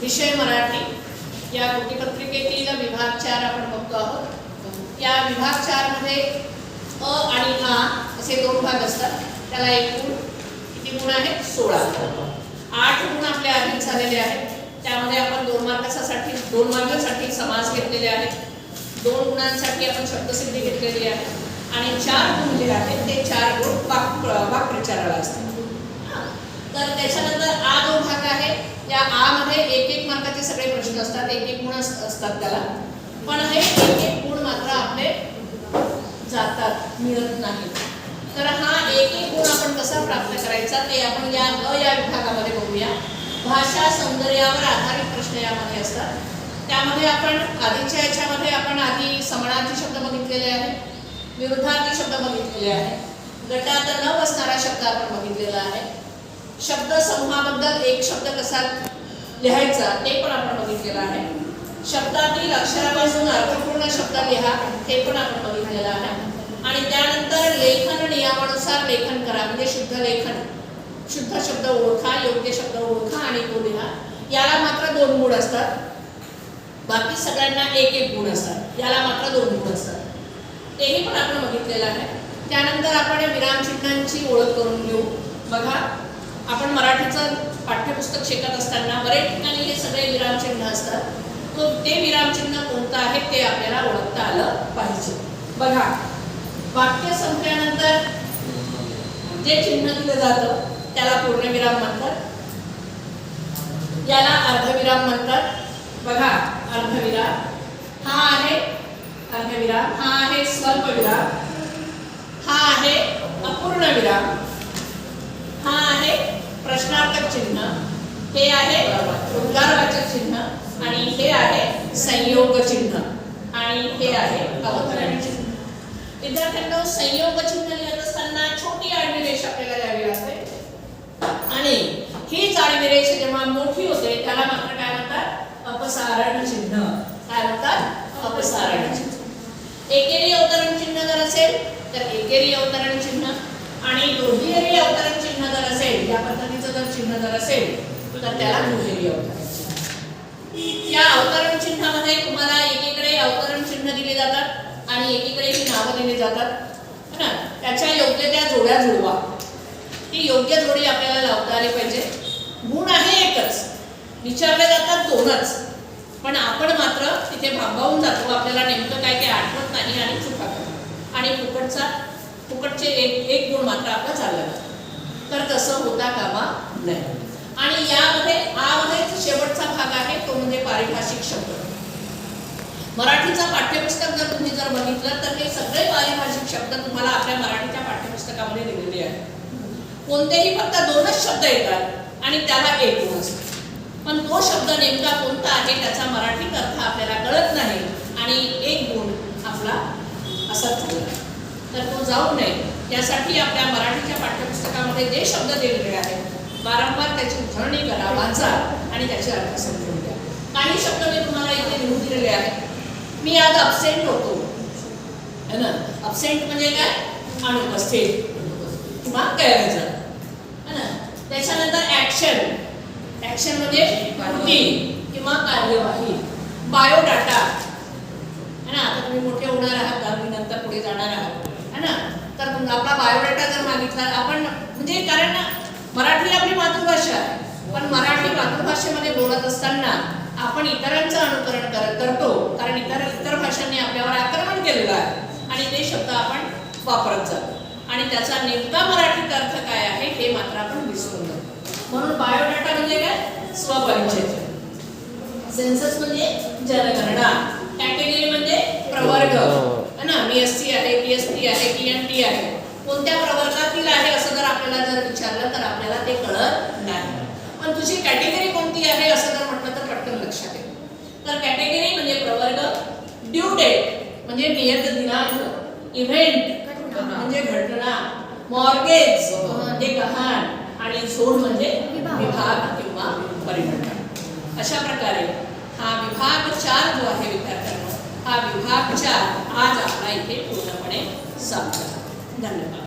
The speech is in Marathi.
विषय मराठी. या कृतीपत्रिकेतील विभाग चार आपण बघतो आहोत. या विभाग चारमध्ये अ आणि आ असे दोन भाग असतात. त्याला एकूण किती गुण आहेत? सोळा आठ गुण आपले आधीच झालेले आहेत. त्यामध्ये आपण दोन मार्कासाठी दोन मार्कासाठी समाज घेतलेले आहेत. दोन गुणांसाठी आपण शब्दसिद्धी घेतलेली आहे. आणि चार गुण जे आहेत ते चार गुण वाक वाक्प्रचाराला असतात. तर त्याच्यानंतर आ जो भाग आहे या आ मध्ये एक एक मार्काचे सगळे प्रश्न असतात एक एक गुण असतात त्याला. पण हे एक एक गुण मात्र आपले जातात मिळत नाहीत तर हा एक एक गुण आपण कसा प्राप्त करायचा ते आपण या अ या विभागामध्ये बघूया. भाषा सौंदर्यावर आधारित प्रश्न यामध्ये असतात. त्यामध्ये आपण आधीच्या याच्यामध्ये आपण आधी समानार्थी शब्द बघितलेले आहेत विरुद्धार्थी शब्द बघितलेले आहेत गटात न बसणारा शब्द आपण बघितलेला आहे. शब्द समूहाबद्दल एक शब्द कसा लिहायचा ते पण आपण बघितलेलं आहे. शब्दातील अक्षरापासून अर्थपूर्ण शब्द लिहा हे पण आपण बघितलेलं आहे. आणि त्यानंतर लेखन नियमानुसार लेखन करा म्हणजे शुद्ध लेखन. शुद्ध शब्द ओळखा योग्य शब्द ओळखा आणि तो लिहा. याला मात्र दोन गुण असतात. बाकी सगळ्यांना एक एक गुण असतात. याला मात्र दोन गुण असतात. तेही पण आपण बघितलेलं आहे. त्यानंतर आपण या विरामचिन्हांची ओळख करून घेऊ. बघा आपण मराठीचं पाठ्यपुस्तक शिकत असताना बरेच ठिकाणी हे सगळे विरामचिन्ह असतात. तो ते विरामचिन्ह कोणतं आहे ते आपल्याला ओळखता आलं पाहिजे. बघा वाक्य संपल्यानंतर जे चिन्ह दिलं जातं त्याला पूर्णविराम म्हणतात. याला अर्धविराम म्हणतात. बघा अर्धविराम हा आहे अर्धविराम हा आहे स्वल्पविराम हा आहे अपूर्ण विराम. हा आहे चिन्ह. हे आहे उद्गारवाचक चिन्ह आणि हे आहे संयोग चिन्ह. आणि हे आहे अवतरण चिन्ह. विद्यार्थ्यांना संयोग चिन्ह लिहित असताना छोटी आडवी रेष आपल्याला द्यावी लागते. आणि ही आडवी रेष जेव्हा मोठी होते त्याला मात्र काय म्हणतात? अपसारण चिन्ह. काय म्हणतात? अपसारण चिन्ह. एकेरी अवतरण चिन्ह जर असेल तर एकेरी अवतरण चिन्ह आणि दुहेरी अवतरण असेल या पद्धतीचं जर चिन्ह जर असेल तर त्याला दुहेरी अवतरण या अवतरण चिन्हामध्ये तुम्हाला एकीकडे अवतरण चिन्ह दिले जातात आणि एकीकडे ही नावं दिली जातात. ना? त्याच्या योग्य त्या जोड्या जुळवा. ती योग्य जोडी आपल्याला लावता आली पाहिजे. गुण आहे एकच. विचारले जातात दोनच. पण आपण मात्र तिथे भांबावून जातो. आपल्याला नेमकं काय ते आठवत नाही आणि चुका करतो. आणि फुकटचा फुकटचे एक एक गुण मात्र आपला चालला जातो. तर तसं होता कामा नाही आणि यामध्ये आमध्ये शेवटचा भाग आहे तो म्हणजे पारिभाषिक शब्द. मराठीचा पाठ्यपुस्तक जर तुम्ही जर बघितलं तर हे सगळे पारिभाषिक शब्द तुम्हाला आपल्या मराठीच्या पाठ्यपुस्तकामध्ये दिलेले आहेत. कोणतेही फक्त दोनच शब्द येतात आणि त्याला एक गुण पण तो शब्द नेमका कोणता आहे त्याचा मराठीत अर्थ आपल्याला कळत नाही आणि एक गुण आपला असाच झाला तर तो जाऊ नये. यासाठी आपल्या मराठीच्या पाठ्यपुस्तकामध्ये जे शब्द दिलेले आहेत वारंवार त्याची उजळणी करा वाचा आणि त्याचे अर्थ समजून घ्या. काही शब्द मी तुम्हाला इथे लिहून दिलेले आहेत. मी आज अबसेंट होतो. है ना? अबसेंट म्हणजे काय? अनुपस्थित. किंवा गैरहजर. है ना? त्याच्यानंतर ऍक्शन ऍक्शन म्हणजे कृती किंवा कार्यवाही. बायोडाटा है ना आता तुम्ही मोठे होणार आहात दहावी नंतर पुढे जाणार आहात है ना तर तुम- आपला बायोडाटा जर मागितला. आपण म्हणजे कारण मराठी आपली मातृभाषा आहे. पण मराठी मातृभाषेमध्ये बोलत असताना आपण इतरांचं अनुकरण कर करतो. कारण इतर इतर भाषांनी आपल्यावर आक्रमण केलेलं आहे. आणि ते शब्द आपण वापरत जातो. आणि त्याचा नेमका मराठीत अर्थ काय आहे हे मात्र आपण विसरून जातो म्हणून बायोडाटा म्हणजे काय? स्वपरिचय. सेन्सस म्हणजे जनगणना. कॅटेगरी म्हणजे प्रवर्ग. है. ना? मी एस सी आहे पी एस टी आहे टी एन टी आहे. कोणत्या प्रवर्गातील आहे असं जर आपल्याला जर विचारलं तर आपल्याला ते कळत नाही. पण तुझी कॅटेगरी कोणती आहे असं जर म्हटलं तर पटकन लक्षात येईल. तर कॅटेगरी म्हणजे प्रवर्ग ड्यू डेट म्हणजे नियत दिनांक इव्हेंट म्हणजे घटना मॉर्गेज म्हणजे गहाण आणि झोन म्हणजे विभाग. किंवा परिमंडळ अशा प्रकारे हा विभाग चार जो आहे विद्यार्थ्यांना हा विभाग चार आज आपला इथे पूर्णपणे संपला. Danh.